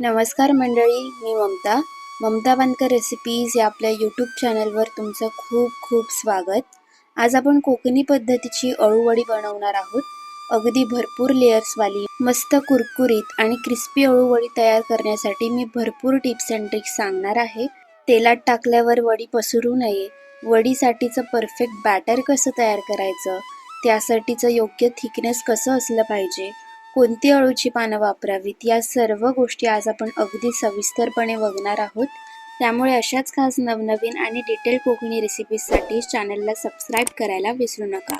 नमस्कार मंडळी मी ममता. ममता बांदकर रेसिपीज या आपल्या यूट्यूब चॅनलवर तुमचं खूप खूप स्वागत. आज आपण कोकणी पद्धतीची अळूवडी बनवणार आहोत. अगदी भरपूर लेयर्सवाली मस्त कुरकुरीत आणि क्रिस्पी अळूवडी तयार करण्यासाठी मी भरपूर टिप्स अँड ट्रिक्स सांगणार आहे. तेलात टाकल्यावर वडी पसरू नये. वडीसाठीचं परफेक्ट बॅटर कसं तयार करायचं? त्यासाठीचं योग्य थिकनेस कसं असलं पाहिजे? कोणती अळूची पानं वापरावीत? या सर्व गोष्टी आज आपण अगदी सविस्तरपणे बघणार आहोत. त्यामुळे अशाच खास नवनवीन आणि डिटेल कोकणी रेसिपीजसाठी चॅनलला सबस्क्राईब करायला विसरू नका.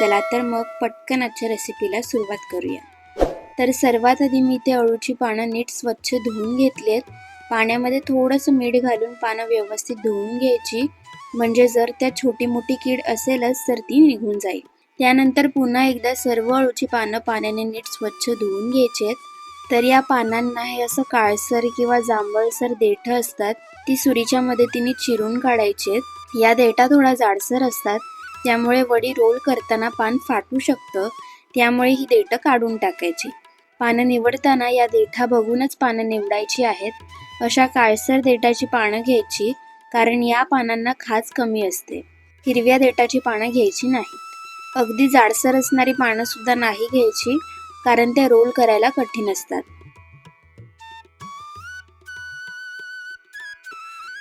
चला तर मग पटकन आजच्या रेसिपीला सुरुवात करूया. तर सर्वात आधी मी ते अळूची पानं नीट स्वच्छ धुवून घेतलेत. पाण्यामध्ये थोडंसं मीठ घालून पानं व्यवस्थित धुवून घ्यायची. म्हणजे जर त्या छोटी मोठी कीड असेलच तर ती निघून जाईल. त्यानंतर पुन्हा एकदा सर्व अळूची पानं पाण्याने नीट स्वच्छ धुवून घ्यायचेत. तर या पानांना हे असं काळसर किंवा जांभळसर देठं असतात ती सुरीच्या मदतीने चिरून काढायचेत. या देठा थोडा जाडसर असतात त्यामुळे वडी रोल करताना पान फाटू शकतं त्यामुळे ही देठं काढून टाकायची. पानं निवडताना या देठा बघूनच पानं निवडायची आहेत. अशा काळसर देठाची पानं घ्यायची कारण या पानांना खाज कमी असते. हिरव्या देठाची पानं घ्यायची नाही. अगदी जाडसर असणारी पानं सुद्धा नाही घ्यायची कारण त्या रोल करायला कठीण असतात.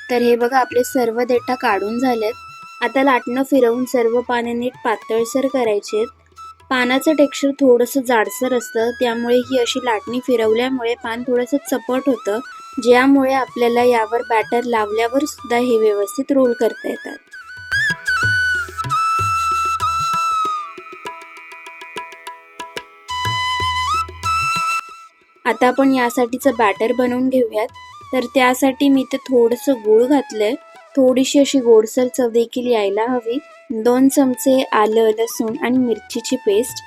तर हे बघा आपले सर्व देठा काढून झालेत. आता लाटणं फिरवून सर्व पाने नीट पातळसर करायचे पानाचं टेक्स्चर थोडंसं जाडसर असतं त्यामुळे ही अशी लाटणी फिरवल्यामुळे पान थोडंसं चपट होतं ज्यामुळे आपल्याला यावर बॅटर लावल्यावर सुद्धा हे व्यवस्थित रोल करता येतात. आता आपण यासाठीचं बॅटर बनवून घेऊयात. तर त्यासाठी मी ते थोडंसं गूळ घातलं आहे थोडीशी अशी गोडसर चव देखील यायला हवी. दोन चमचे आलं लसूण आणि मिरचीची पेस्ट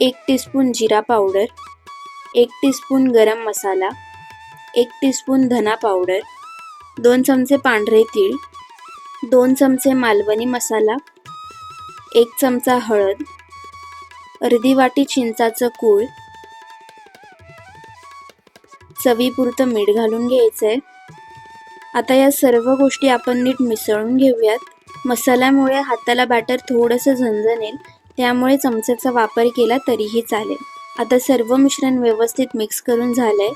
एक टीस्पून जिरा पावडर एक टीस्पून गरम मसाला. एक टीस्पून धना पावडर दोन चमचे पांढरे तीळ. दोन चमचे मालवणी मसाला. एक चमचा हळद. अर्धी वाटी चिंचाचं कूळ. चवीपुरतं मीठ घालून घ्यायचंय. आता या सर्व गोष्टी आपण नीट मिसळून घेऊयात. मसाल्यामुळे हाताला बॅटर थोडंसं झणझणेल त्यामुळे चमच्याचा वापर केला तरीही चालेल. आता सर्व मिश्रण व्यवस्थित मिक्स करून झालंय.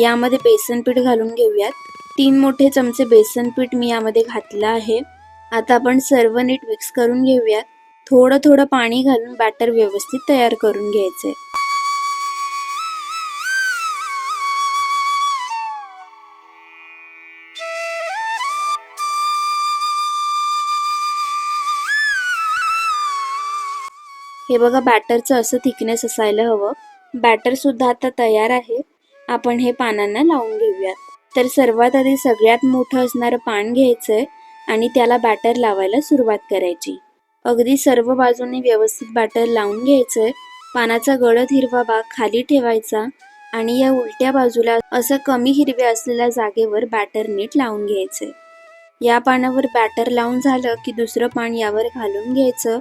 यामध्ये बेसन पीठ घालून घेऊयात. तीन मोठे चमचे बेसन पीठ मी यामध्ये घातलं आहे. आता आपण सर्व नीट मिक्स करून घेऊयात. थोडं थोडं पाणी घालून बॅटर व्यवस्थित तयार करून घ्यायचंय. हे बघा बॅटरचं असं थिकनेस असायला हवं. बॅटर सुद्धा आता तयार आहे. आपण हे पानांना लावून घेऊयात. तर सर्वात आधी सगळ्यात मोठं असणारं पान घ्यायचंय आणि त्याला बॅटर लावायला सुरुवात करायची. अगदी सर्व बाजूने व्यवस्थित बॅटर लावून घ्यायचंय. पानाचा गळद हिरवा भाग खाली ठेवायचा आणि या उलट्या बाजूला असं कमी हिरव्या असलेल्या जागेवर बॅटर नीट लावून घ्यायचं या पानावर बॅटर लावून झालं की दुसरं पान यावर घालून घ्यायचं.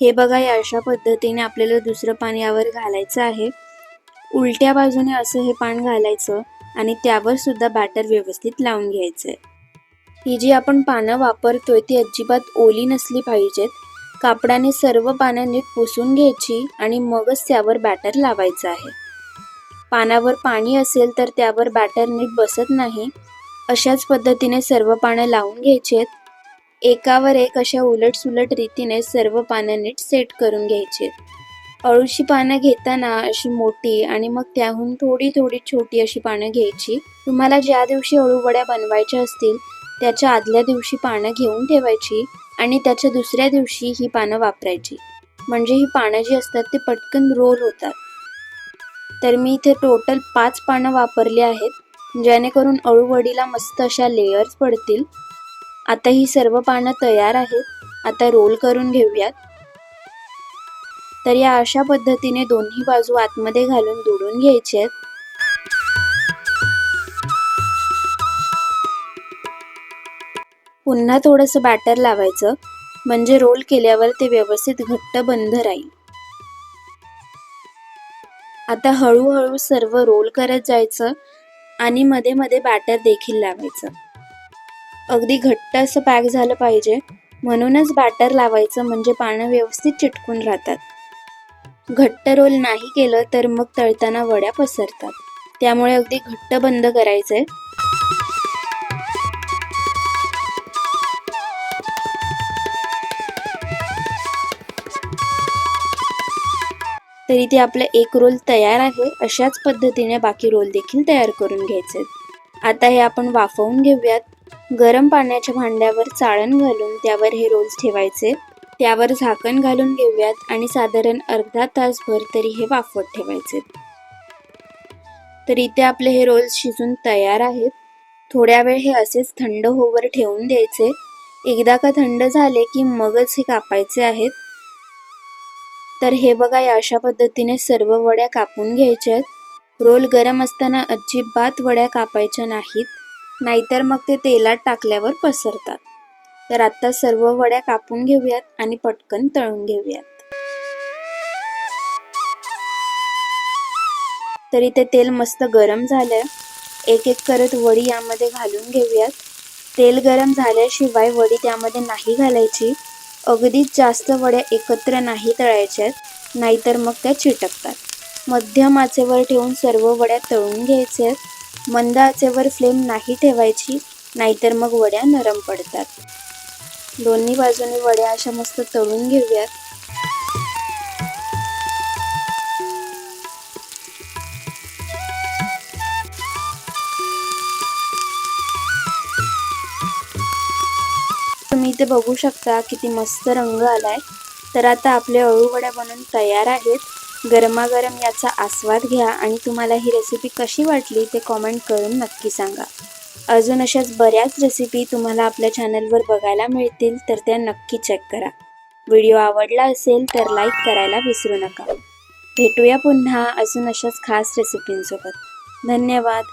हे बघा या अशा पद्धतीने आपल्याला दुसरं पान यावर घालायचं आहे. उलट्या बाजूने असं हे पान घालायचं आणि त्यावर सुद्धा बॅटर व्यवस्थित लावून घ्यायचंय. ही जी आपण पानं वापरतोय ती अजिबात ओली नसली पाहिजेत. कापडाने सर्व पानं नीट पुसून घ्यायची आणि मगच त्यावर बॅटर लावायचं आहे. पानावर पाणी असेल तर त्यावर बॅटर नीट बसत नाही. अशाच पद्धतीने सर्व पानं लावून घ्यायची आहेत एकावर एक अशा उलट सुलट रीतीने सर्व पानं नीट सेट करून घ्यायची. अळूची पानं घेताना अशी मोठी आणि मग त्याहून थोडी थोडी छोटी अशी पानं घ्यायची. तुम्हाला ज्या दिवशी अळूवड्या बनवायच्या असतील त्याच्या आदल्या दिवशी पानं घेऊन ठेवायची आणि त्याच्या दुसऱ्या दिवशी ही पानं वापरायची. म्हणजे ही पानं जी असतात ते पटकन रोल होतात. तर मी इथे टोटल पाच पानं वापरली आहेत जेणेकरून अळूवडीला मस्त अशा लेयर्स पडतील. आता ही सर्व पानं तयार आहेत. आता रोल करून घेऊयात. तर या अशा पद्धतीने दोन्ही बाजू आतमध्ये घालून दुडून घ्यायचे आहेत. पुन्हा थोडंसं बॅटर लावायचं. म्हणजे रोल केल्यावर ते व्यवस्थित घट्ट बंद राहील. आता हळूहळू सर्व रोल करत जायचं आणि मध्ये मध्ये बॅटर देखील लावायचं. अगदी घट्ट असं पॅक झालं पाहिजे. म्हणूनच बॅटर लावायचं म्हणजे पानं व्यवस्थित चिटकून राहतात. घट्ट रोल नाही केलं तर मग तळताना वड्या पसरतात. त्यामुळे अगदी घट्ट बंद करायचंय. तरी ते आपलं एक रोल तयार आहे अशाच पद्धतीने बाकी रोल देखील तयार करून घ्यायचे आता हे आपण वाफवून घेऊयात. गरम पाण्याच्या भांड्यावर चाळण घालून त्यावर हे रोल्स ठेवायचे. त्यावर झाकण घालून घेऊयात आणि साधारण अर्धा तासभर तरी हे वाफवत ठेवायचे. तर इथे आपले हे रोल्स शिजून तयार आहेत. थोड्या वेळ हे असेच थंड होवर ठेवून द्यायचे. एकदा का थंड झाले की मगच हे कापायचे आहेत. तर हे बघा या अशा पद्धतीने सर्व वड्या कापून घ्यायच्या आहेत रोल गरम असताना अजिबात वड्या कापायच्या नाहीत. नाहीतर मग ते तेलात टाकल्यावर पसरतात. तर आता सर्व वड्या कापून घेऊयात आणि पटकन तळून घेऊयात. तर इथे तेल मस्त गरम झालंय. एक एक करत वडी यामध्ये घालून घेऊयात. तेल गरम झाल्याशिवाय वडी त्यामध्ये नाही घालायची. अगदीच जास्त वड्या एकत्र नाही तळायच्यात नाहीतर मग त्या चिटकतात. मध्यम आचेवर ठेवून सर्व वड्या तळून घ्यायच्यात मंद आचेवर फ्लेम नाही ठेवायची नाहीतर मग वड्या नरम पडतात. दोन्ही बाजूने वड्या अशा मस्त तळून घेऊयात. तुम्ही इथे बघू शकता किती मस्त रंग आलाय. तर आता आपले अळूवड्या बनून तयार आहेत. गरमागरम याचा आस्वाद घ्या आणि तुम्हाला ही रेसिपी कशी वाटली ते कॉमेंट करून नक्की सांगा. अजून अशाच बऱ्याच रेसिपी तुम्हाला आपल्या चॅनलवर बघायला मिळतील तर त्या नक्की चेक करा. व्हिडिओ आवडला असेल तर लाईक करायला विसरू नका. भेटूया पुन्हा अजून अशाच खास रेसिपींसोबत धन्यवाद.